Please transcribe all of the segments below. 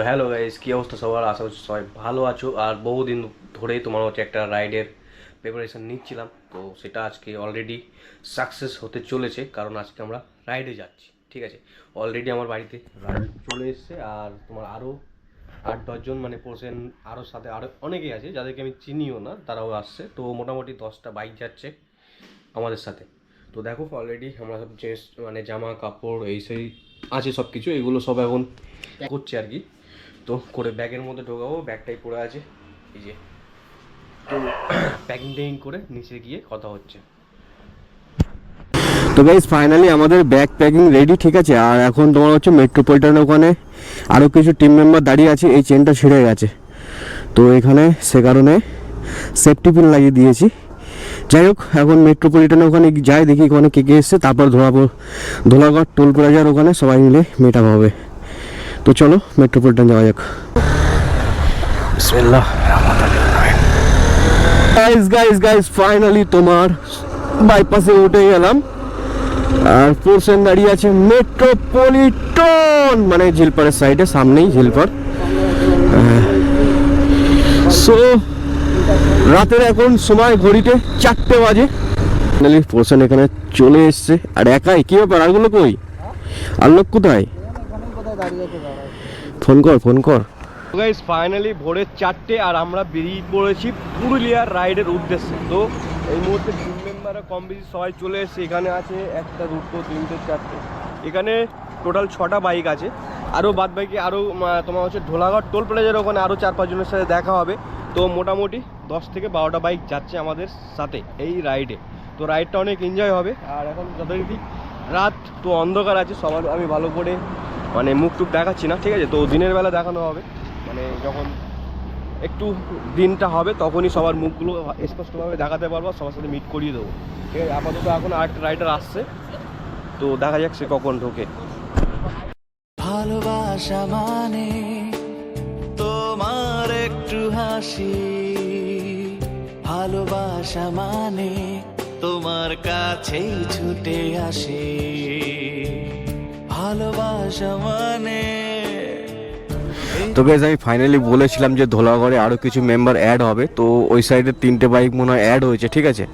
তো hello guys কী অবস্থা সবার? আশা করছি সবাই ভালো আছো। আর বহুদিন ধরেই তোমার হচ্ছে একটা রাইডের প্রিপারেশন নিচ্ছিলাম। তো সেটা আজকে অলরেডি সাকসেস হতে চলেছে, কারণ আজকে আমরা রাইডে যাচ্ছি। ঠিক আছে? অলরেডি আমার বাড়িতে রাইড চলে এসছে, আর তোমার আরও আট দশজন মানে পোর্শন আরও সাথে আরও অনেকেই আছে, যাদেরকে আমি চিনিও না, তারাও আসছে। তো মোটামুটি দশটা বাইক যাচ্ছে আমাদের সাথে। তো দেখো অলরেডি আমরা সব যে মানে জামা, কাপড়, এই সেই আছে সব কিছু এগুলো সব এখন করছে আর কি। তো করে ব্যাগের মধ্যে ঢোকাবো, ব্যাগটাই পড়ে আছে। এই যে। তো প্যাকিং ট্যাকিং করে নিচে গিয়ে কথা হচ্ছে। তো গাইজ ফাইনালি আমাদের ব্যাগ প্যাকিং রেডি ঠিক আছে? আর এখন তোমার হচ্ছে মেট্রোপলিটন ওখানে আরও কিছু টিম মেম্বার দাঁড়িয়ে আছে, এই চেনটা ছিঁড়ে গেছে। তো এখানে সে কারণে সেফটি পিন লাগিয়ে দিয়েছি। যাই হোক, এখন মেট্রোপলিটনে ওখানে যাই, দেখি ওখানে কে কে এসছে। তারপর ধোলাপুর ধোলাগড় টোল প্লাজার ওখানে সবাই মিলে মেটাপ হবে। তো চলো মেট্রোপলিটন যাওয়া যাক। গাইস গাইস গাইস ফাইনালি তোমার বাইপাসে উঠে গেলাম। আর পোর্শন দাঁড়িয়ে আছে মেট্রোপলিটন। মানে ঝিলপাড়ের সাইডে সামনেই ঝিলপাড় সো রাতের এখন সময় ঘড়িতে চারটে বাজে। ফাইনালি পোর্শন এখানে চলে এসছে। আর একাই কি ব্যাপার আরগুলো কই? আর লোক কোথায়? ফোন কর ফোন কর। গাইস ফাইনালি ভোরের চারটে আর আমরা বেরিয়ে পড়েছি পুরুলিয়ার রাইডের উদ্দেশ্যে। তো এই মুহূর্তে টিম মেম্বাররা কম বেশি সবাই চলে এসেছে। এখানে আছে একটা দুটো তিনটে চারটে। এখানে টোটাল ছটা বাইক আছে। আরও বাদ বাকি আরও তোমার হচ্ছে ঢোলাঘাট টোল প্লাজার ওখানে আরও চার পাঁচজনের সাথে দেখা হবে। তো মোটামুটি দশ থেকে বারোটা বাইক যাচ্ছে আমাদের সাথে এই রাইডে তো রাইডটা অনেক এনজয় হবে। আর এখন যথারীতি রাত তো অন্ধকার আছে সবার আমি ভালো করে মানে মুখ টুক দেখাচ্ছি না, ঠিক আছে? তো দিনের বেলা দেখানো হবে। মানে যখন একটু দিনটা হবে, তখনই সবার মুখগুলো স্পষ্টভাবে দেখাতে পারব সবার সাথে মিট করিয়ে দেবো। ঠিক আছে? আপাতত এখন আরেকটা রাইডার আসছে। তো দেখা যাক সে কখন ঢোকে। ভালোবাসা মানে তোমার একটু হাসি। ভালোবাসা মানে তোমার কাছেই ছুটে আসে। মানে। তো গাইজ আমি ফাইনালি বলেছিলাম যে ধোলাগড়ে আরও কিছু মেম্বার অ্যাড হবে। তো ওই সাইডে তিনটে বাইক মনে হয় অ্যাড হয়েছে, ঠিক আছে?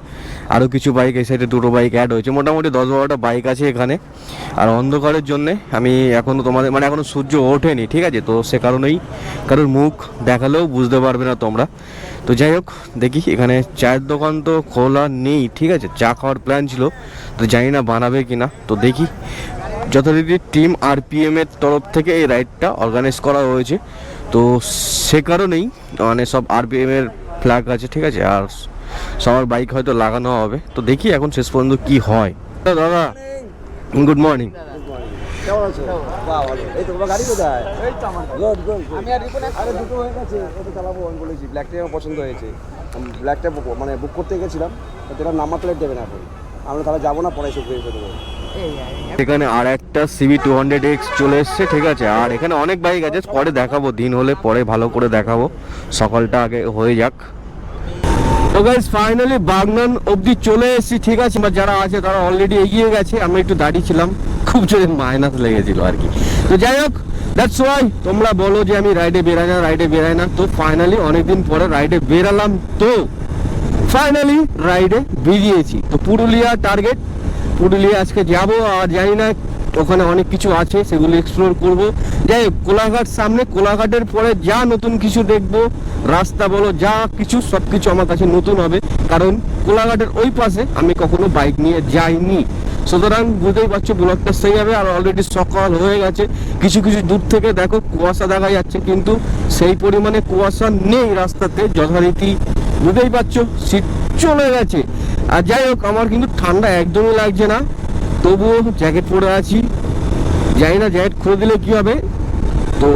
আরও কিছু বাইক এই সাইডে দুটো বাইক অ্যাড হয়েছে। মোটামুটি দশ বারোটা বাইক আছে এখানে। আর অন্ধকারের জন্যে আমি এখনও তোমাদের মানে এখনও সূর্য ওঠেনি, ঠিক আছে? তো সে কারণেই কারোর মুখ দেখালেও বুঝতে পারবে না তোমরা। তো যাই হোক, দেখি, এখানে চায়ের দোকান তো খোলা নেই, ঠিক আছে? চা খাওয়ার প্ল্যান ছিল। তো জানি না বানাবে কি না তো দেখি যথারীতি টিম আরপিএম এর তরফ থেকে এই রাইডটা অর্গানাইজ করা হয়েছে। তো সে কারণেই মানে সব আরপিএম এর ফ্ল্যাগ আছে ঠিক আছে? আর সবার বাইক হয়তো লাগানো হবে। তো দেখি এখন শেষ পর্যন্ত কি হয়। দাদা গুড মর্নিং কেমন আছো? বাহ ভালো এই তো তোমার গাড়ি কোথায়? এই তো আমার গুড গুড আমি আর রিপন আরে দুটো হয়ে গেছে। ওটা চালাবো আমি বলেছি ব্ল্যাকটাই আমার পছন্দ হয়েছে। ব্ল্যাকটা মানে বুক করতে গেছিলাম তো নাম্বার প্লেট দেবে না এখন। আমরা তাহলে যাব না পরে এসে ঘুরে দেবো এখানে আর একটা সিবি টু হান্ড্রেড এক্স চলে এসছে, ঠিক আছে? আর এখানে অনেক বাইক আছে, পরে দেখাবো, দিন হলে পরে ভালো করে দেখাবো। সকালটা আগে হয়ে যাক। তো গাইজ ফাইনালি বাগনান অবধি চলে এসেছি, ঠিক আছে? বা যারা আছে, তারা অলরেডি এগিয়ে গেছে আমি একটু দাঁড়িয়েছিলাম খুব জোরে মাইনাস লেগেছিল আর কি। তো যাই হোক দ্যাটস ওয়াই তোমরা বলো যে আমি রাইডে বেরাই না রাইডে বেরাই না। তো ফাইনালি অনেকদিন পরে রাইডে বেরালাম, তো ফাইনালি রাইডে বেরিয়েছি। তো পুরুলিয়া টার্গেট পুরুলিয়া আজকে যাব আর জানি না, ওখানে অনেক কিছু আছে, সেগুলো এক্সপ্লোর করব। যাই হোক, কোলাঘাট সামনে, কোলাঘাটের পরে যা নতুন কিছু দেখব, রাস্তা বলো, যা কিছু সব কিছু আমার কাছে নতুন হবে। কারণ কোলাঘাটের ওই পাশে আমি কখনো বাইক নিয়ে যাইনি। সুতরাং বুঝতেই পারছ ব্লকটা সেই হবে আর অলরেডি সকাল হয়ে গেছে। কিছু কিছু দূর থেকে দেখো, কুয়াশা দেখা যাচ্ছে, কিন্তু সেই পরিমাণে কুয়াশা নেই রাস্তাতে, যথারীতি বুঝতেই পারছ, শীত চলে গেছে। আর যাই হোক, আমার কিন্তু ঠান্ডা একদমই লাগছে না। তবুও জ্যাকেট পরে আছি। জানি না জ্যাকেট খুলে দিলে কি হবে। তো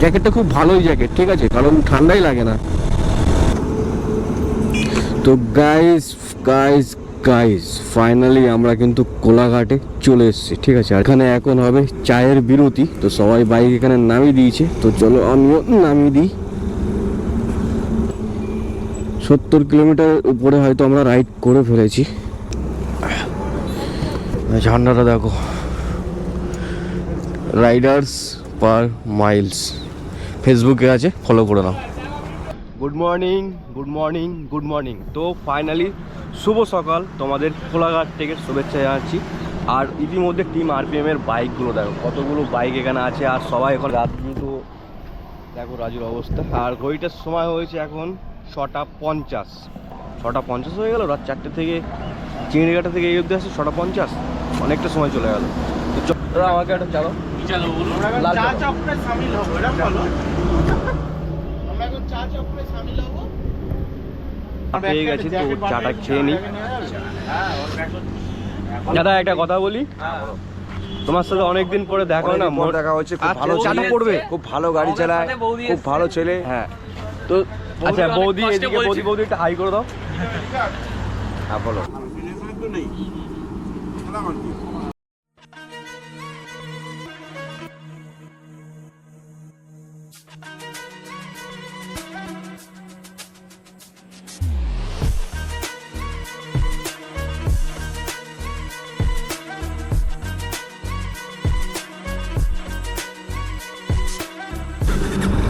জ্যাকেটটা খুব ভালোই জ্যাকেট ঠিক আছে? কারণ ঠান্ডাই লাগে না। তো গাইস গাইস গাইস ফাইনালি আমরা কিন্তু কোলাঘাটে চলে এসেছি, ঠিক আছে? এখানে এখন হবে চায়ের বিরতি। তো সবাই বাইক এখানে নামিয়ে দিয়েছে। তো চলো আমিও নামিয়ে দিই। সত্তর কিলোমিটার উপরে হয়তো আমরা রাইড করে ফেলেছি। ঝান্ডাটা দেখো। রাইডার্স পার মাইলস ফেসবুকে আছে ফলো করে নাও। Good morning good morning good morning তো ফাইনালি শুভ সকাল। তোমাদের কোলাঘাট থেকে শুভেচ্ছা জানাচ্ছি। আর ইতিমধ্যে টিম আরপিএম এর বাইকগুলো দেখো, কতগুলো বাইক এখানে আছে। আর সবাই এখন রাত কিন্তু, দেখো রাজুর অবস্থা। আর ঘড়িটার সময় হয়েছে এখন ছটা পঞ্চাশ। ছটা পঞ্চাশ হয়ে গেল রাত চারটে থেকে চিংড়িঘাটা থেকে এই অবধি আসছে ছটা পঞ্চাশ। অনেকটা সময় চলে গেল। তো আমাকে একটা চালো। লাল চা চালো। চক্রে সামিল হব এটা বলো। আমরা এখন চা চক্রে সামিল হব। পেয়ে গেছি তো চাটা খেয়ে নিই দাদা একটা কথা বলি। তোমার সাথে অনেকদিন পরে দেখা না অনেকদিন দেখা হচ্ছে খুব ভালো চাটা পড়বে? খুব ভালো গাড়ি চালায় খুব ভালো ছেলে। হ্যাঁ। তো আচ্ছা বৌদি এদিকে বৌদি বৌদি একটা হাই করে দাও। হ্যাঁ বলো।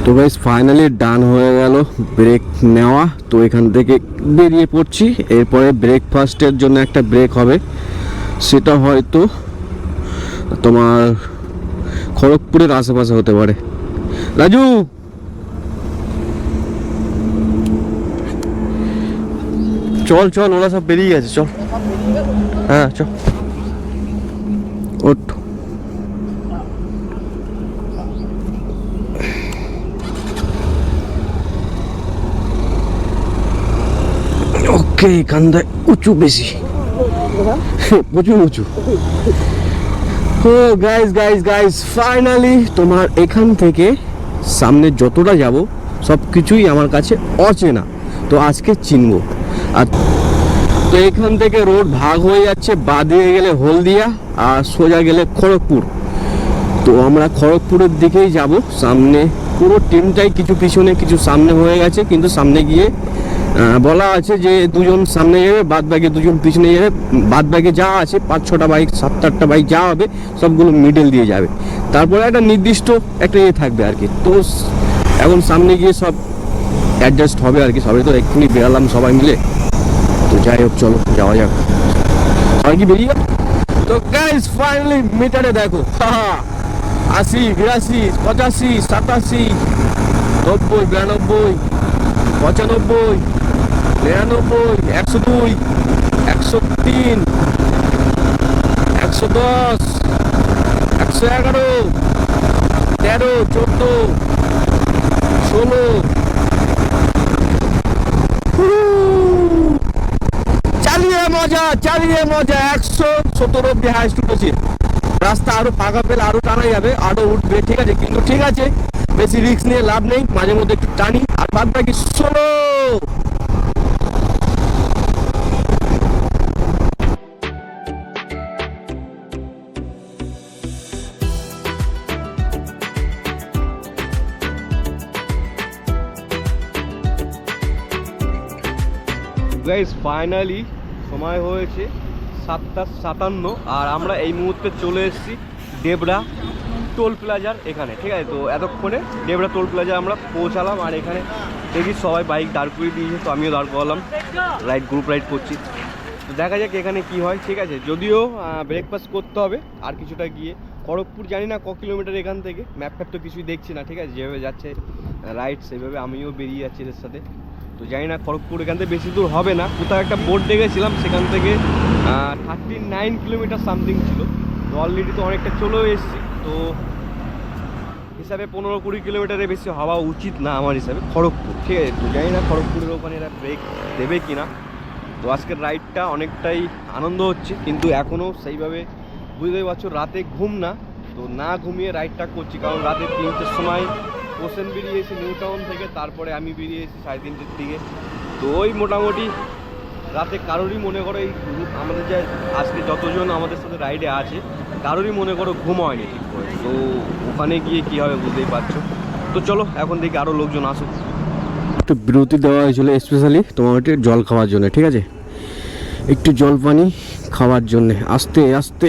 তো গাইস ফাইনালি ডান হয়ে গেল ব্রেক নেওয়া। তো এখান থেকে বেরিয়ে পড়ছি। এরপরে ব্রেকফাস্টের জন্য একটা ব্রেক হবে। সেটা হয়তো তোমার খড়গপুরের আশেপাশে হতে পারে। রাজু! চল চল, ওরা সব বেরিয়ে গেছে, চল। হ্যাঁ চল। এখানটায় উঁচু বেশি। প্রচুর উঁচু। ও গাইস গাইস গাইস ফাইনালি তোমার এখান থেকে সামনে যতটা যাব সব কিছুই আমার কাছে অচেনা। তো আজকে চিনবো। আর তো এখান থেকে রোড ভাগ হয়ে যাচ্ছে, বা দিয়ে গেলে হলদিয়া আর সোজা গেলে খড়গপুর। তো আমরা খড়গপুরের দিকেই যাব। সামনে পুরো টিমটাই কিছু পিছনে, কিছু সামনে হয়ে গেছে, কিন্তু সামনে গিয়ে বলা আছে যে দুজন সামনে যাবে, বাদ বাকি দুজন পিছনে যাবে। বাদ বাকি যা আছে, পাঁচ ছটা বাইক, সাত আটটা বাইক যা হবে, সবগুলো মিডল দিয়ে যাবে। তারপরে একটা নির্দিষ্ট একটা ইয়ে থাকবে আর কি। তো এখন সামনে গিয়ে সব অ্যাডজাস্ট হবে আর কি, সবাই তো এক্ষুনি বেরালাম সবাই মিলে। তো যাই হোক, চলো, যাওয়া যাক। সবাই কি বেরিয়ে? তো গাইস ফাইনালি মিটারে দেখো। আশি, বিরাশি, পঁচাশি, সাতাশি, নব্বই, বিরানব্বই, পঁচানব্বই নিরানব্বই, একশো দুই, একশো তিন, একশো দশ, একশো এগারো, তেরো, চোদ্দ, ষোলো। চালিয়ে মজা চালিয়ে মজা, একশো সত্তর অব্দি হাইস্ট উঠেছে রাস্তা আরও ফাঁকা পেলে আরও টানা যাবে, আরও উঠবে, ঠিক আছে? কিন্তু ঠিক আছে, বেশি রিস্ক নিয়ে লাভ নেই মাঝে মধ্যে একটু টানি, আর বাদ বাকি ষোলো। গাইস ফাইনালি সময় হয়েছে সাতটা সাতান্ন। আর আমরা এই মুহূর্তে চলে এসেছি ডেবরা টোল প্লাজার এখানে, ঠিক আছে? তো এতক্ষণে ডেবরা টোল প্লাজা আমরা পৌঁছালাম। আর এখানে দেখি সবাই বাইক দাঁড় করিয়ে দিয়েছে, তো আমিও দাঁড় করালাম। রাইড গ্রুপ রাইড করছি। তো দেখা যাক এখানে কি হয়, ঠিক আছে? যদিও ব্রেকফাস্ট করতে হবে, আর কিছুটা গিয়ে। খড়গপুর জানি না ক কিলোমিটার এখান থেকে। ম্যাপ ফ্যাপ তো কিছুই দেখছি না, ঠিক আছে? যেভাবে যাচ্ছে রাইড সেভাবে আমিও বেরিয়ে যাচ্ছি এদের সাথে। তো জানি না খড়গপুর এখান থেকে বেশি দূর হবে না। কোথাও একটা বোর্ড দেখেছিলাম, সেখান থেকে থার্টি নাইন কিলোমিটার সামথিং ছিল। তো অলরেডি তো অনেকটা চলেও এসেছি। তো হিসাবে পনেরো কুড়ি কিলোমিটারের বেশি হওয়া উচিত না আমার হিসাবে খড়গপুর। ঠিক আছে, তো জানি না খড়গপুরের ওখানে এরা ব্রেক দেবে কি না তো আজকের রাইডটা অনেকটাই আনন্দ হচ্ছে, কিন্তু এখনও সেইভাবে বুঝতেই পারছ রাতে ঘুম না। তো না ঘুমিয়ে রাইডটা করছি, কারণ রাতে তিনটের সময় ওসেন বেরিয়েছি নিউ টাউন থেকে, তারপরে আমি বেরিয়েছি সাড়ে তিনটের দিকে। তো ওই মোটামুটি রাতে কারোরই মনে করো এই আমাদের যে আজকে যতজন আমাদের সাথে রাইডে আছে, কারোরই মনে করো ঘুম হয়নি। ঠিক করে তো ওখানে গিয়ে কী হবে বুঝতেই পারছ। তো চলো, এখন দেখি আরও লোকজন আসুক। একটু বিরতি দেওয়া হয়েছিল স্পেশালি তোমার জল খাওয়ার জন্য, ঠিক আছে? একটু জল পানি খাওয়ার জন্যে। আস্তে আস্তে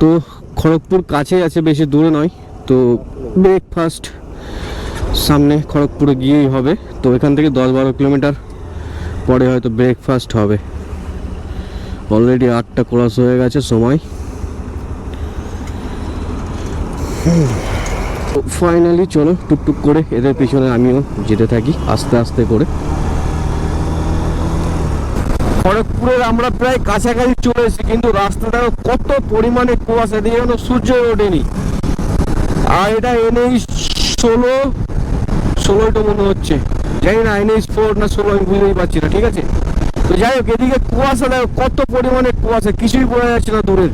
তো খড়গপুর কাছে আছে, বেশি দূরে নয়। তো ব্রেকফাস্ট সামনে খড়গপুরে গিয়েই হবে। তো এখান থেকে দশ বারো কিলোমিটার পরে হয়তো ব্রেকফাস্ট হবে। অলরেডি আটটা ক্রস হয়ে গেছে সময়। ফাইনালি চলো টুকটুক করে এদের পিছনে আমিও যেতে থাকি, আস্তে আস্তে করে। খড়গপুরের আমরা প্রায় কাছাকাছি চলে এসেছি, কিন্তু রাস্তাটা কত পরিমাণে কুয়াশা দিয়ে যেন সূর্য ওঠেনি। আর এটা এনএইচ ষোলো ষোলোটা মনে হচ্ছে। জানি না এনএইচ ফোর না ষোলো, আমি বুঝতেই পারছি না, ঠিক আছে? তো যাই হোক, এদিকে কুয়াশা, দেখো, কত পরিমাণে কুয়াশা, কিছুই বোঝা যাচ্ছে না দূরের।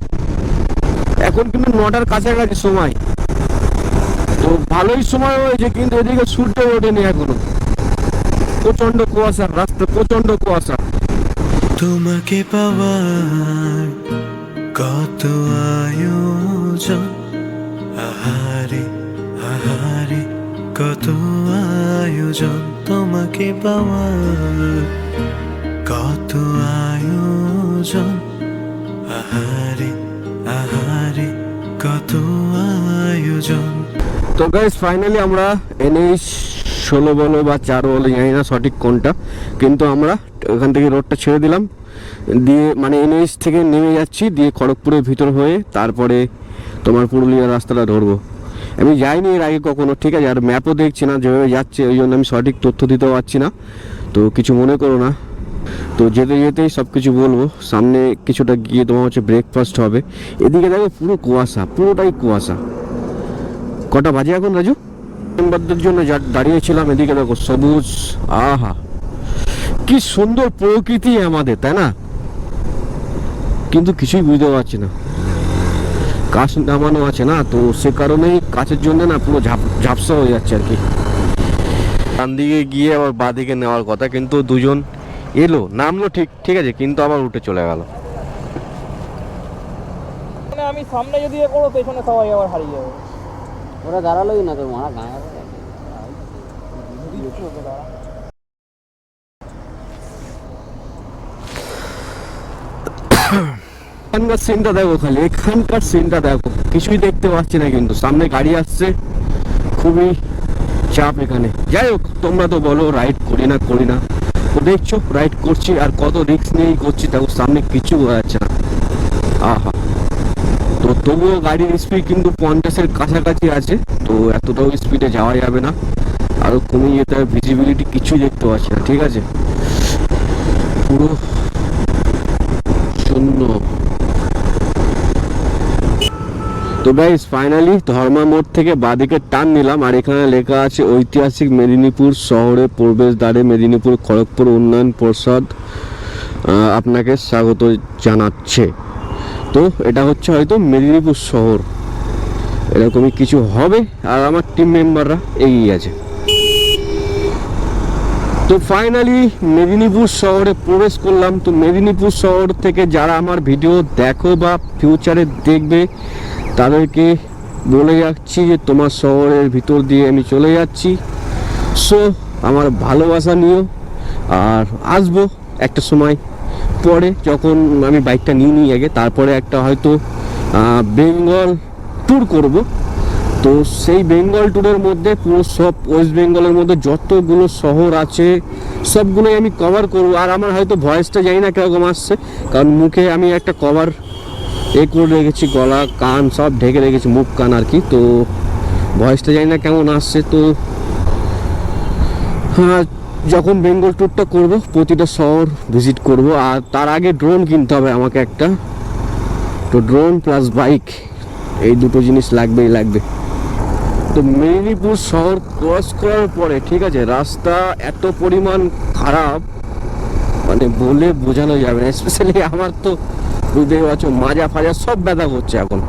এখন কিন্তু নটার কাছাকাছি সময়। তো ভালোই সময় হয়েছে, কিন্তু এদিকে সূর্য ওঠেনি এখনও। প্রচণ্ড কুয়াশা, রাস্তা প্রচণ্ড কুয়াশা। তোমাকে পাওয়ার কত আয়োজন? আহারে আহারে, কত আয়োজন তোমাকে পাওয়ার। কত আয়োজন। আহারে আহারে, কত আয়োজন। তো গাইস ফাইনালি আমরা এনএইচ ষোলো বলো বা চার বলো, জানি না সঠিক কোনটা, কিন্তু আমরা ওখান থেকে রোডটা ছেড়ে দিলাম। দিয়ে মানে এনএইচ থেকে নেমে যাচ্ছি, দিয়ে খড়গপুরের ভিতর হয়ে, তারপরে তোমার পুরুলিয়ার রাস্তাটা ধরবো। আমি যাইনি এর আগে কখনো, ঠিক আছে? আর ম্যাপও দেখছি না, যেভাবে যাচ্ছে, ওই জন্য আমি সঠিক তথ্য দিতে পারছি না। তো কিছু মনে করো না। তো যেতে যেতেই সব কিছু বলব। সামনে কিছুটা গিয়ে তোমার হচ্ছে ব্রেকফাস্ট হবে। এদিকে দেখো পুরো কুয়াশা, পুরোটাই কুয়াশা। কটা বাজে এখন, রাজু? মেম্বারদের জন্য যা দাঁড়িয়েছিলাম, এদিকে দেখো সবুজ, আহা! কি সুন্দর প্রকৃতি আমাদের, তাই না? কিন্তু কিছুই বুঝতে পারছি না। কাশ নামানো আছে না তো সে কারণেই কাছের জন্য না পুরো ঝাপ ঝাপসা হয়ে যাচ্ছে আর কি। ডান দিকে গিয়ে আবার বাঁ দিকে নেওয়ার কথা কিন্তু দুজন এলো নামলো ঠিক ঠিক আছে কিন্তু আবার উঠে চলে গেল। মানে আমি সামনে যদি এ করো পেছনে সবাই আবার হারিয়ে যাবে। ওরা দাঁড়ালোই না তোর মারা গায়ে এখানকার সিনটা দেখো খালি, এখানকার সিনটা দেখো। কিছুই দেখতে পাচ্ছি না কিন্তু, সামনে গাড়ি আসছে। খুবই চাপ এখানে। যাই হোক, তোমরা তো বলো রাইড করি না করি না। তো দেখছ রাইড করছি, আর কত রিস্ক নিয়েই করছি, দেখো, সামনে কিছু বোঝা যাচ্ছে না। আহা। তো তবুও গাড়ির স্পিড কিন্তু পঞ্চাশের কাছাকাছি আছে, তো এতটাও স্পিডে যাওয়া যাবে না। আরও কমে যেতে হবে ভিজিবিলিটি কিছুই দেখতে পাচ্ছি না, ঠিক আছে? পুরো শূন্য। তো গাইস ফাইনালি ধর্মা মোড় থেকে বাদিকে টান নিলাম, আর এখানে লেখা আছে ঐতিহাসিক মেদিনীপুর শহরে প্রবেশদ্বারে মেদিনীপুর খড়গপুর উন্নয়ন পর্ষদ আপনাকে স্বাগত জানাচ্ছে। তো এটা হচ্ছে হয়তো মেদিনীপুর শহর। এরকমই কিছু হবে, আর আমার টিম মেম্বাররা এগিয়ে আছে। তো ফাইনালি মেদিনীপুর শহরে প্রবেশ করলাম। তো মেদিনীপুর শহর থেকে যারা আমার ভিডিও দেখো বা ফিউচারে দেখবে তাদেরকে বলে যাচ্ছি যে তোমার শহরের ভিতর দিয়ে আমি চলে যাচ্ছি। সো, আমার ভালোবাসা নিও। আর আসব একটা সময় পরে, যখন আমি বাইকটা নিয়ে নিই আগে। তারপরে একটা হয়তো বেঙ্গল ট্যুর করব। তো সেই বেঙ্গল ট্যুরের মধ্যে পুরো সব ওয়েস্ট বেঙ্গলের মধ্যে যতগুলো শহর আছে, সবগুলোই আমি কভার করব। আর আমার হয়তো ভয়েসটা জানি না কীরকম আসছে। কারণ মুখে আমি একটা কভার এ করে রেখেছি, গলা, কান সব ঢেকে রেখেছি, মুখ, কান আর কি। তো ভয়েসটা জানি না কেমন আসছে, তো হ্যাঁ যখন বেঙ্গল ট্যুরটা করব, প্রতিটা শহর ভিজিট করব, আর তার আগে ড্রোন কিনতে হবে আমাকে একটা। তো ড্রোন প্লাস বাইক এই দুটো জিনিস লাগবেই লাগবে। তো মেদিনীপুর শহর ক্রস করার পরে, ঠিক আছে, রাস্তা এত পরিমাণ খারাপ মানে বলে বোঝানো যাবে না স্পেশালি আমার তো বুঝতেই পারছ? মাজা ফাজা সব ব্যথা করছে এখন।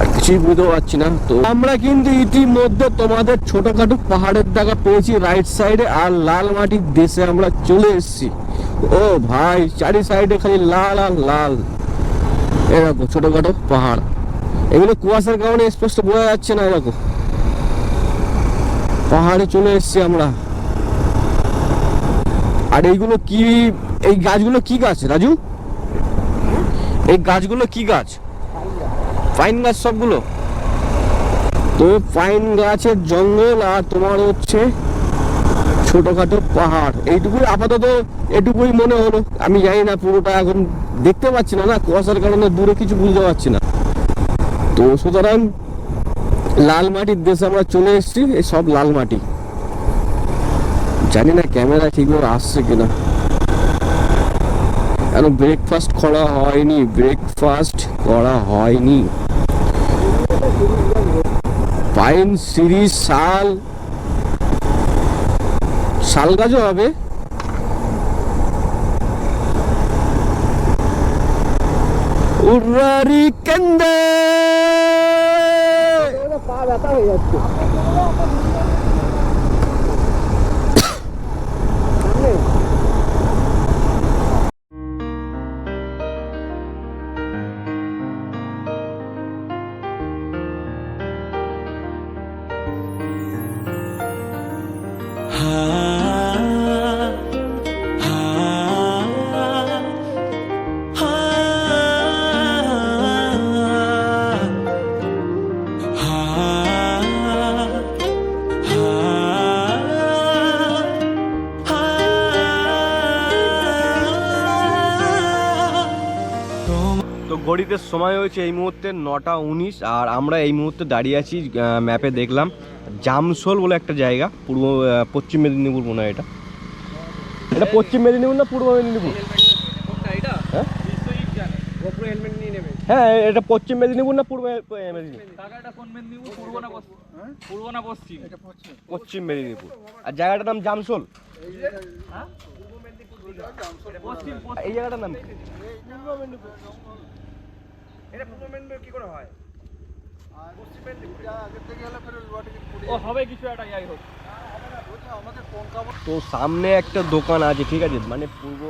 আর কিছুই বুঝতে পারছি না। তো আমরা কিন্তু ইতিমধ্যে তোমাদের ছোটখাটো পাহাড়ের দেখা পেয়েছি রাইট সাইডে আর লাল মাটির দেশে আমরা চলে এসেছি। ও ভাই, চারি সাইডে খালি লাল আর লাল। এরকম ছোটখাটো পাহাড়। এগুলো কুয়াশার কারণে স্পষ্ট বোঝা যাচ্ছে না এরকম পাহাড়ে চলে এসেছি আমরা। আর এইগুলো কি, এই গাছগুলো কি গাছ, রাজু? এই গাছগুলো কি গাছ? পাইন গাছ সবগুলো? তো পাইন গাছের জঙ্গল আর তোমার হচ্ছে ছোটখাটো পাহাড়। এইটুকুই আপাতত এটুকুই মনে হলো। আমি জানি না, পুরোটা এখন দেখতে পাচ্ছি না না? কুয়াশার কারণে দূরে কিছু বুঝতে পারছি না। তো সুতরাং লাল মাটির দেশে আমরা চলে এসেছি, এই সব লাল মাটি। জানি না ক্যামেরা ঠিকভাবে আসছে কিনা। এখন ব্রেকফাস্ট করা হয়নি? ব্রেকফাস্ট করা হয়নি। পাইন সিরিজ শাল। শাল গাছও হবে? উর্রারি কেন্দে পা ব্যথা যাচ্ছে ঘড়িতে সময় হয়েছে এই মুহূর্তে নটা উনিশ আর আমরা এই মুহূর্তে দাঁড়িয়ে আছি ম্যাপে দেখলাম জামসোল বলে একটা জায়গা পূর্ব পশ্চিম মেদিনীপুর মনে হয় এটা। এটা পশ্চিম মেদিনীপুর না পূর্ব মেদিনীপুর? হ্যাঁ? হ্যাঁ এটা পশ্চিম মেদিনীপুর না পূর্ব মেদিনীপুর? পশ্চিম? মেদিনীপুর। আর জায়গাটার নাম জামসোল এই জায়গাটার নাম কি? ও হবে কিছু একটা যাই হোক। তো সামনে একটা দোকান আছে ঠিক আছে? মানে পূর্ব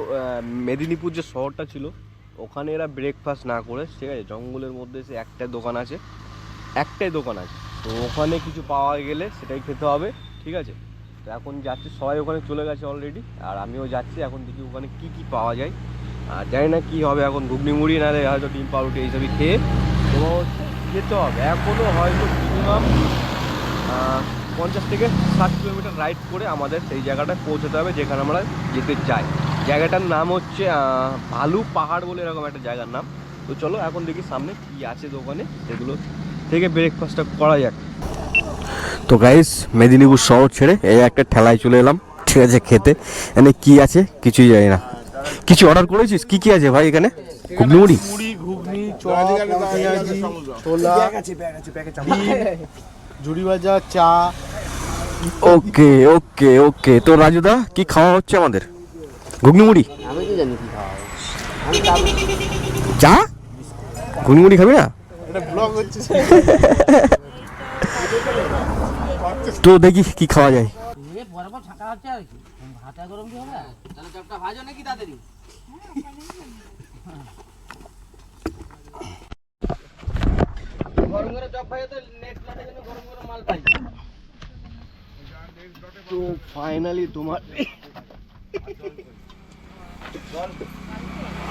মেদিনীপুর যে শহরটা ছিল ওখানে এরা ব্রেকফাস্ট না করে ঠিক আছে? জঙ্গলের মধ্যে সে একটাই দোকান আছে একটাই দোকান আছে। তো ওখানে কিছু পাওয়া গেলে সেটাই খেতে হবে ঠিক আছে? তো এখন যাচ্ছি সবাই ওখানে চলে গেছে অলরেডি আর আমিও যাচ্ছি এখন দেখি ওখানে কি কি পাওয়া যায়। আর জানি না কি হবে এখন, ঘুগনি মুড়ি নাহলে হয়তো ডিম পাউরুটি এইসবই খেয়ে হচ্ছে যেতে হবে। এখনও হয়তো মিনিমাম পঞ্চাশ থেকে ষাট কিলোমিটার রাইড করে আমাদের সেই জায়গাটায় পৌঁছাতে হবে যেখানে আমরা যেতে চাই। জায়গাটার নাম হচ্ছে ভালু পাহাড় বলে এরকম একটা জায়গার নাম। তো চলো এখন দেখি সামনে কি আছে দোকানে, সেগুলো থেকে ব্রেকফাস্টটা করা যাক। তো গাইস মেদিনীপুর শহর ছেড়ে এই একটা ঠেলায় চলে এলাম। ঠিক আছে, খেতে। এখানে কি আছে? কিছুই জানি না। কিছু অর্ডার করেছিস? কি কি আছে ভাই এখানে? ঘুগনি মুড়ি মুড়ি ঘুগনি চপ পেঁয়াজি ছোলা ঝুড়ি ভাজা চা। ওকে ওকে ওকে। তো রাজুদা কি খাওয়া হচ্ছে আমাদের? ঘুগনি মুড়ি আমি তো জানি কি খাওয়া চা ঘুগনি মুড়ি খাবি না তো দেখি কি খাওয়া যায়। পর ছাকা হচ্ছে আর কি। ভাতা গরম কি হবে? তাহলে চপটা ভাজো নাকি তাড়াতাড়ি? গরম করে চপ ভাজো তো নেক্সট লটে যেন গরম গরম মাল পাই। তো ফাইনালি তোমার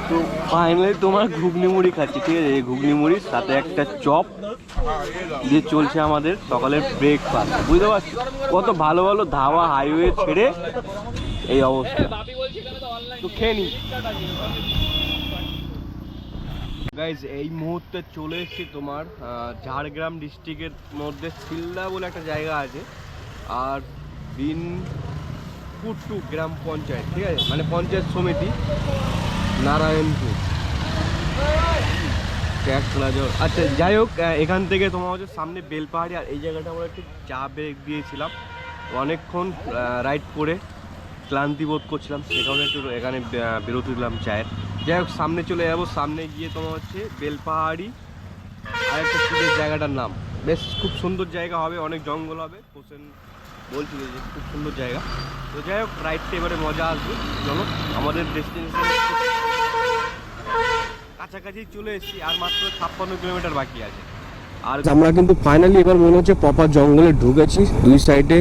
তো ফাইনালি তোমার ঘুগনি মুড়ি খাচ্ছি, ঠিক আছে? এই ঘুগনি মুড়ির সাথে একটা চপ দিয়ে চলছে আমাদের সকালের ব্রেকফাস্ট বুঝতে পারছ? কত ভালো ভালো ধাওয়া হাইওয়ে ছেড়ে এই অবস্থা। তো খেয়ে নি গাইজ এই মুহূর্তে চলে এসেছি তোমার ঝাড়গ্রাম ডিস্ট্রিক্টের মধ্যে সিলদা বলে একটা জায়গা আছে, আর বিন কুট্টু গ্রাম পঞ্চায়েত, ঠিক আছে? মানে পঞ্চায়েত সমিতি। নারায়ণপুর। ট্যাক্স লাজর আচ্ছা যাই হোক এখান থেকে তোমার হচ্ছে সামনে বেলপাহাড়ি, আর এই জায়গাটা আমরা একটু চা ব্রেক দিয়েছিলাম। অনেকক্ষণ রাইড করে ক্লান্তি বোধ করছিলাম, সে কারণে একটু এখানে বিরতি দিলাম চায়ের। যাই হোক, সামনে চলে যাব, সামনে গিয়ে তোমার হচ্ছে বেলপাহাড়ি আর একটা জায়গাটার নাম। বেশ, খুব সুন্দর জায়গা হবে, অনেক জঙ্গল হবে হোসেন বলছিল যে খুব সুন্দর জায়গা। তো যাই হোক রাইডটা এবারে মজা আসবে, চলো। আমাদের ডেস্টিনেশন কাছাকাছি চলে এসেছি, আর মাত্র ছাপ্পান্ন কিলোমিটার বাকি আছে। আর আমরা কিন্তু ফাইনালি এবার মনে হচ্ছে প্রপার জঙ্গলে ঢুকেছি, দুই সাইডে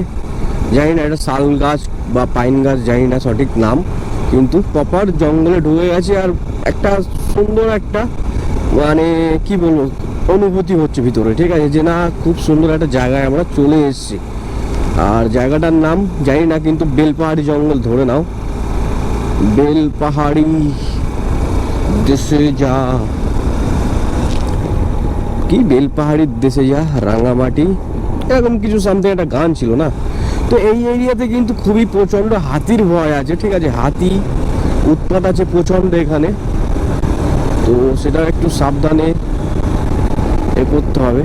জানি না এটা শাল গাছ বা পাইন গাছ, জানি না সঠিক নাম, কিন্তু প্রপার জঙ্গলে ঢুকে গেছে, আর একটা সুন্দর একটা মানে কি বলব, অনুভূতি হচ্ছে ভিতরে, ঠিক আছে? যে না, খুব সুন্দর একটা জায়গায় আমরা চলে এসেছি। আর জায়গাটার নাম জানি না, কিন্তু বেলপাহাড়ি জঙ্গল ধরে নাও। বেলপাহাড়ি দেশে যা। কি বেলপাহাড়ির দেশে যা, রাঙামাটি। এরকম কিছু সামথিং একটা গান ছিল না? তো এই এরিয়াতে কিন্তু খুবই প্রচণ্ড হাতির ভয় আছে, ঠিক আছে? হাতি উৎপাত আছে প্রচণ্ড এখানে। তো সেটা একটু সাবধানে এ করতে হবে।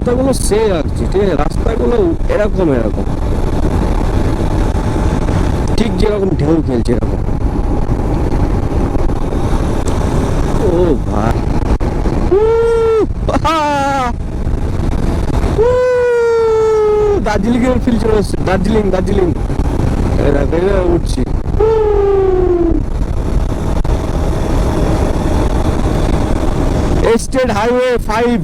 রাস্তাগুলো সে রাখছি ঠিক আছে? রাস্তাগুলো এরকম এরকম। ঠিক যেরকম ঢেউ খেলছে এরকম। ও ভাই। দার্জিলিং এর ফিল চলে এসছে। দার্জিলিং দার্জিলিং। উঠছি। স্টেট হাইওয়ে ফাইভ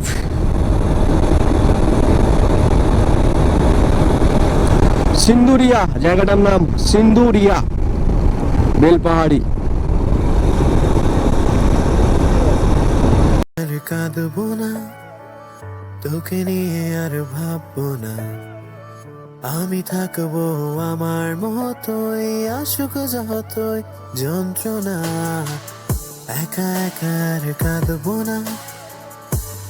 সিন্দুরিয়া, জায়গাটার নাম সিন্দুরিয়া, বেলপাহাড়ি। কাঁদবো না, তোকে নিয়ে আর ভাববো না। আমি থাকব আমার মতোই, আসুক যতই যন্ত্রণা। একা একা আর কাঁদবো না,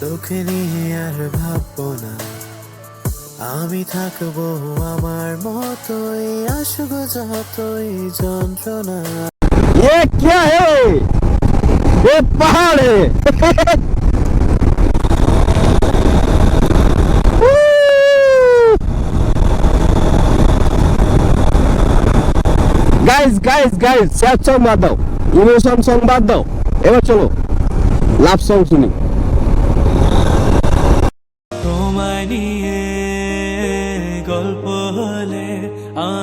তোকে নিয়ে আর ভাববো না। আমি থাকবো আমার মতোই আসুক যতই যন্ত্রণা ये क्या है ये पहाड़ है guys guys guys sad song বাদ দাও ইমোশন সং বাদ দাও এবার চলো লাভ সং শুনি তোমায় নিয়ে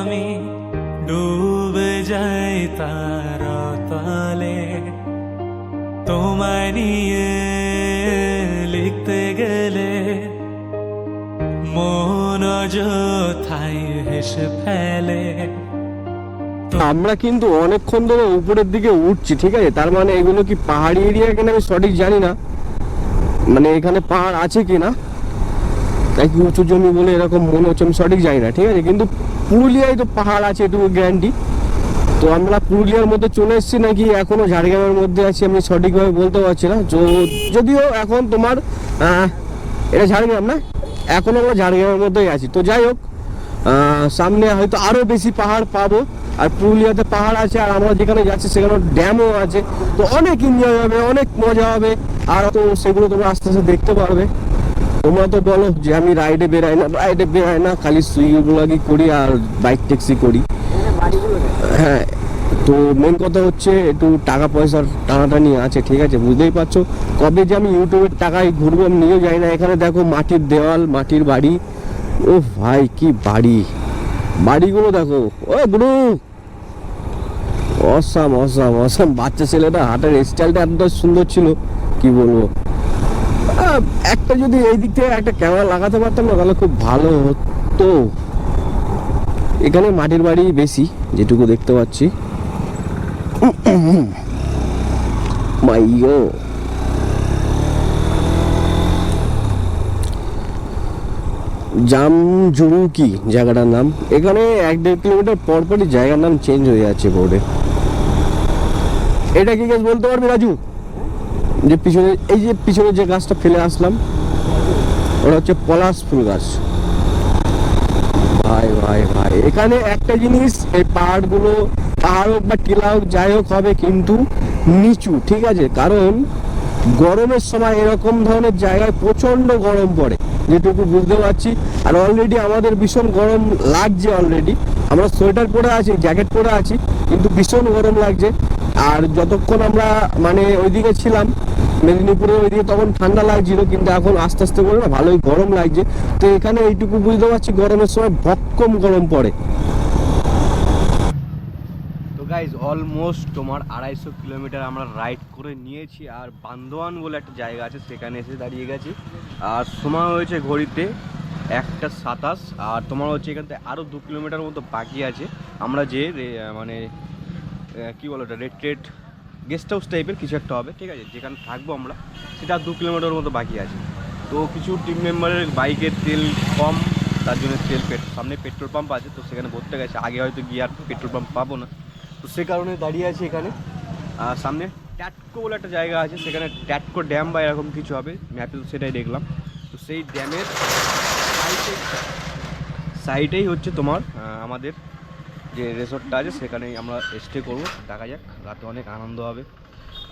আমি ডুবে যাই তার তলে। তোমায় নিয়ে লিখতে গেলে মন অযথাই হেসে ফেলে। আমরা কিন্তু অনেকক্ষণ ধরে উপরের দিকে উঠছি, ঠিক আছে? তার মানে এগুলো কি পাহাড়ি এরিয়া কিনা আমি সঠিক জানি না। মানে এখানে পাহাড় আছে কিনা? তাই কি উঁচু জমি বলে এরকম মনে হচ্ছে আমি সঠিক জানি না, ঠিক আছে? কিন্তু পুরুলিয়ায় তো পাহাড় আছে, এটুকু গ্যারান্টি তো আমরা পুরুলিয়ার মধ্যে চলে এসেছি নাকি? এখনও ঝাড়গ্রামের মধ্যে আছি, আমি সঠিকভাবে বলতে পারছি না। যদিও এখন তোমার এটা ঝাড়গ্রাম না? এখন আমরা ঝাড়গ্রামের মধ্যেই আছি। তো যাই হোক সামনে হয়তো আরও বেশি পাহাড় পাবো। আর পুরুলিয়াতে পাহাড় আছে, আর আমরা যেখানে যাচ্ছি সেখানে ড্যামও আছে। তো অনেক এনজয় হবে, অনেক মজা হবে। আর তো সেগুলো তোমরা আস্তে আস্তে দেখতে পারবে। তোমরা তো বলো যে আমি রাইডে বেরাই না রাইডে বেরাই না, খালি সুইগি ব্লগই করি আর বাইক ট্যাক্সি করি। হ্যাঁ তো মেন কথা হচ্ছে একটু টাকা পয়সার টানাটানি আছে, ঠিক আছে, বুঝতেই পারছ? কবে যে আমি ইউটিউবের টাকায় ঘুরবো আমি নিজেও যাই না। এখানে দেখো মাটির দেওয়াল, মাটির বাড়ি। ও ভাই, কি বাড়ি। বাড়িগুলো দেখো। ও গুরু! Awesome awesome awesome. বাচ্চা ছেলেটা হাটের স্টাইলটা এত সুন্দর ছিল, কি বলব? একটা যদি এই দিক থেকে একটা ক্যামেরা লাগাতে পারতাম না, তাহলে খুব ভালো হতো। এখানে মাটির বাড়ি বেশি, যেটুকু দেখতে পাচ্ছি। মাইয়ো জামজুরুকি জায়গাটার নাম। এখানে এক দেড় কিলোমিটার পর পরই জায়গার নাম চেঞ্জ হয়ে যাচ্ছে বোর্ডে এটা কি গাছ বলতে পারবি, রাজু? যে পিছনে, এই যে পিছনে যে গাছটা ফেলে আসলাম, ওটা হচ্ছে পলাশ ফুল গাছ। ভাই ভাই ভাই, এখানে একটা জিনিস, এই পাহাড়গুলো, পাহাড় হোক বা টিলা হোক, যাই হোক হবে, কিন্তু নিচু, ঠিক আছে? কারণ গরমের সময় এরকম ধরনের জায়গায় প্রচণ্ড গরম পড়ে, যেটুকু বুঝতে পারছি। আর অলরেডি আমাদের ভীষণ গরম লাগছে অলরেডি আমরা সোয়েটার পরে আছি, জ্যাকেট পরে আছি, কিন্তু ভীষণ গরম লাগছে। আর যতক্ষণ আমরা মানে ওইদিকে ছিলাম মেদিনীপুরে ওইদিকে তখন ঠান্ডা লাগছিল, কিন্তু এখন আস্তে আস্তে করে না ভালোই গরম লাগছে। তো এখানে এইটুকু বুঝতে পারছি গরমের সময় ভক্কম গরম পড়ে। গাইজ অলমোস্ট তোমার আড়াইশো কিলোমিটার আমরা রাইড করে নিয়েছি, আর বান্দোয়ান বলে একটা জায়গা আছে, সেখানে এসে দাঁড়িয়ে গেছি। আর সময় হয়েছে ঘড়িতে একটা সাতাশ, আর তোমার হচ্ছে এখান থেকে আরও দু কিলোমিটার মতো বাকি আছে। আমরা যে মানে কি বলো ওটা, রেড রেড গেস্ট হাউস টাইপের কিছু একটা হবে, ঠিক আছে? যেখানে থাকব আমরা। সেটা দু কিলোমিটার মতো বাকি আছে। তো কিছু টিম মেম্বারের বাইকের তেল কম, তার জন্য তেল পেট সামনে পেট্রোল পাম্প আছে, তো সেখানে ভরতে গেছে। আগে হয়তো গিয়ে আর পেট্রোল পাম্প পাবো না। তো সে কারণে দাঁড়িয়ে আছে এখানে। আর সামনে ট্যাটকো বলে একটা জায়গা আছে, সেখানে ট্যাটকো ড্যাম বা এরকম কিছু হবে। ম্যাপে তো সেটাই দেখলাম। তো সেই ড্যামের সাইডে সাইডেই হচ্ছে তোমার আমাদের যে রিসর্টটা আছে, সেখানেই আমরা স্টে করব। দেখা যাক, রাতে অনেক আনন্দ হবে।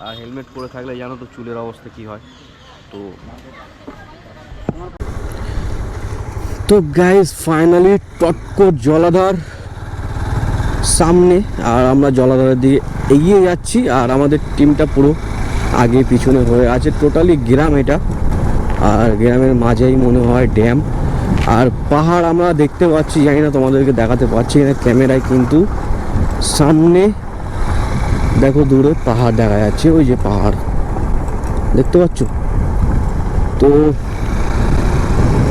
আর হেলমেট পরে থাকলে জানো তো চুলের অবস্থা কি হয়। তো তো গাইস ফাইনালি টটকো জলাধার সামনে, আর আমরা জলাধারের দিকে এগিয়ে যাচ্ছি, আর আমাদের টিমটা পুরো আগে পিছনে হয়ে আছে। টোটালি গ্রাম এটা। আর গ্রামের মাঝেই মনে হয় ড্যাম আর পাহাড় আমরা দেখতে পাচ্ছি, জানি না তোমাদেরকে দেখাতে পারছি না ক্যামেরায়, কিন্তু সামনে দেখো দূরে পাহাড় দেখা যাচ্ছে, ওই যে পাহাড়। দেখতে পাচ্ছ? তো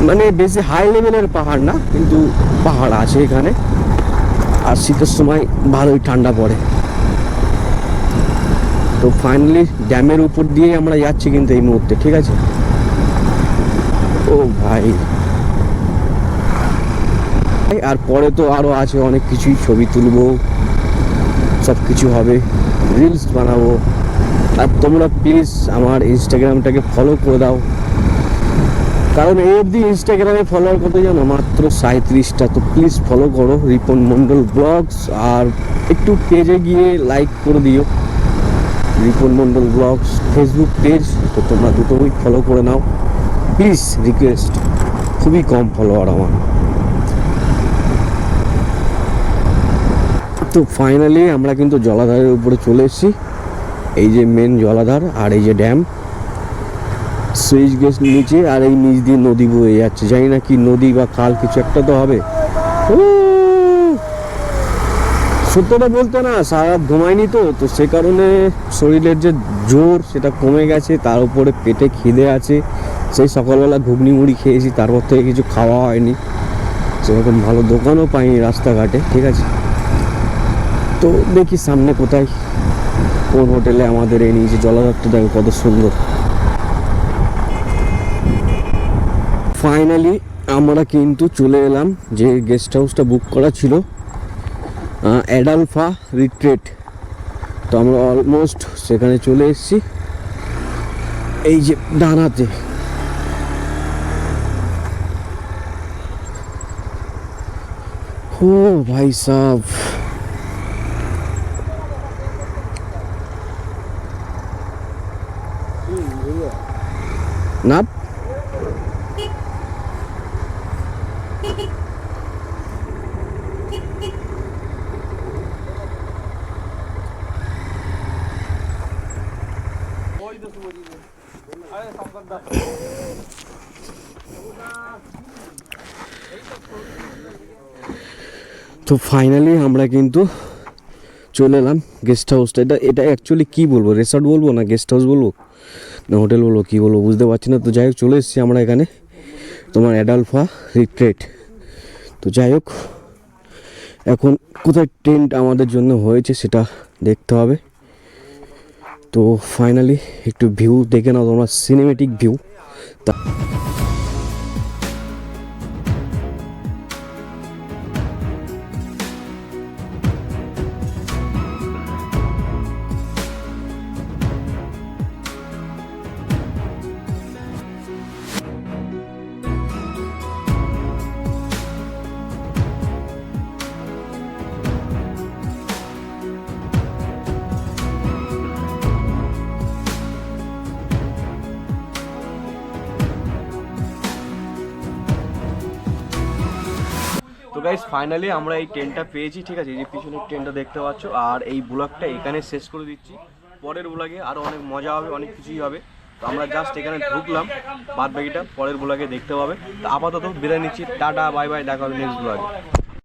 মানে বেশি হাই লেভেলের পাহাড় না, কিন্তু পাহাড় আছে এখানে। আর শীতের সময় ভালোই ঠান্ডা পড়ে। তো ফাইনালি ড্যামের উপর দিয়ে আমরা যাচ্ছি কিন্তু এই মুহূর্তে, ঠিক আছে? ও ভাই। আর পরে তো আরও আছে, অনেক কিছুই, ছবি তুলবো সব কিছু হবে রিলস বানাবো। আর তোমরা প্লিজ আমার ইনস্টাগ্রামটাকে ফলো করে দাও। কারণ এই অবধি ইনস্টাগ্রামে ফলোয়ার কত জানো? মাত্র সাঁত্রিশটা তো প্লিজ ফলো করো, রিপন মণ্ডল ব্লগস আর একটু পেজে গিয়ে লাইক করে দিও। Ripon Mondal blogs Facebook page তো তোমরা দুটোই ফলো করে নাও। প্লিজ রিকোয়েস্ট খুবই কম ফলোয়ার আমার। তো ফাইনালি আমরা কিন্তু জলাধারের উপরে চলে এসেছি। এই যে মেন জলাধার আর এই যে ড্যাম সুইচ গেট নিচে আর এই নিচ দিয়ে নদী বয়ে যাচ্ছে। জানি না কি নদী বা খাল কিছু একটা তো হবে! সত্যটা বলতে না, সারা ঘুমায়নি তো। তো সে কারণে শরীরের যে জোর, সেটা কমে গেছে। তার উপরে পেটে খিদে আছে। সেই সকালবেলা ঘুগনি মুড়ি খেয়েছি। তারপর থেকে কিছু খাওয়া হয়নি। সেরকম ভালো দোকানও পাইনি রাস্তাঘাটে। ঠিক আছে? তো দেখি সামনে কোথায়। কোন হোটেলে আমাদের এই নিচে জলাধারটা দেখো কত সুন্দর। ফাইনালি আমরা কিন্তু চলে এলাম যে গেস্ট হাউসটা বুক করা ছিল অ্যাডালফা রিট্রেট তো আমরা অলমোস্ট সেখানে চলে এসেছি। এই যে ডানাতে ও ভাই সাহ না তো ফাইনালি আমরা কিন্তু চলে এলাম গেস্ট হাউসটা এটা এটা অ্যাকচুয়ালি কী বলব? রেসর্ট বলব না গেস্ট হাউস বলব? হোটেল বলব, কী বলব, বুঝতে পারছি না। তো যাই হোক, চলে এসেছি আমরা এখানে। তোমার অ্যাডালফা রিট্রেট তো যাই হোক, এখন কোথায় টেন্ট আমাদের জন্য হয়েছে সেটা দেখতে হবে। তো ফাইনালি একটু ভিউ দেখে নাও, তোমরা সিনেমেটিক ভিউ তা ফাইনালি আমরা এই ট্রেনটা পেয়েছি, ঠিক আছে? এই যে পিছনের ট্রেনটা দেখতে পাচ্ছ, আর এই ব্লগটা এখানে শেষ করে দিচ্ছি। পরের ব্লগে আরও অনেক মজা হবে, অনেক কিছুই হবে। তো আমরা জাস্ট এখানে ঢুকলাম বাদ বাকিটা পরের ব্লগে দেখতে পাবে। তো আপাতত বিদায় নিচ্ছি। টাটা, বাই বাই, দেখা হবে নেক্সট ব্লগে